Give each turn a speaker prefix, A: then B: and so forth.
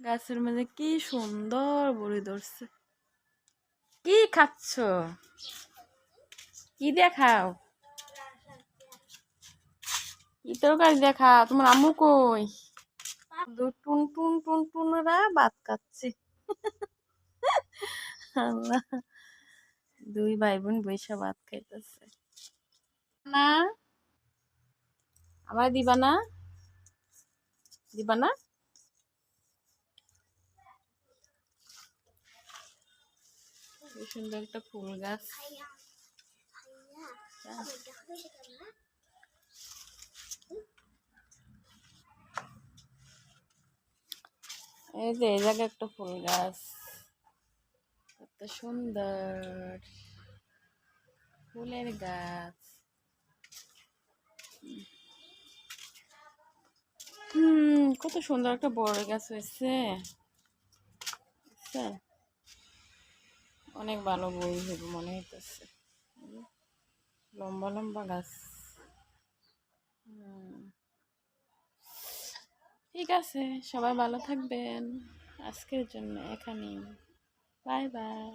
A: গাছের মধ্যে কি সুন্দর বড়ি ধরছে। কি খাচ্ছ? কি দেখাও? কি তরকারি দেখাও? তোমার আম্মু কই? টুন টুন টুন টুনরা ভাত খাচ্ছে। আল্লাহ। দুই ভাই বোন বৈশা ভাত খাইতেছে। না। আমার দিবা না? দিবা না? কি সুন্দর একটা ফুল গাছ। এই যে, এই জায়গায় একটা ফুল গাছ। কত সুন্দর। ফুলের গাছ। হুম, কত সুন্দর একটা বড় গাছ হয়েছে। বুঝছেন? অনেক ভালো বই হবে মনে হইতেছে। লম্বা লম্বা গাছ। ঠিক আছে, সবাই ভালো থাকবেন। আজকের জন্য এখানেই। Bye bye.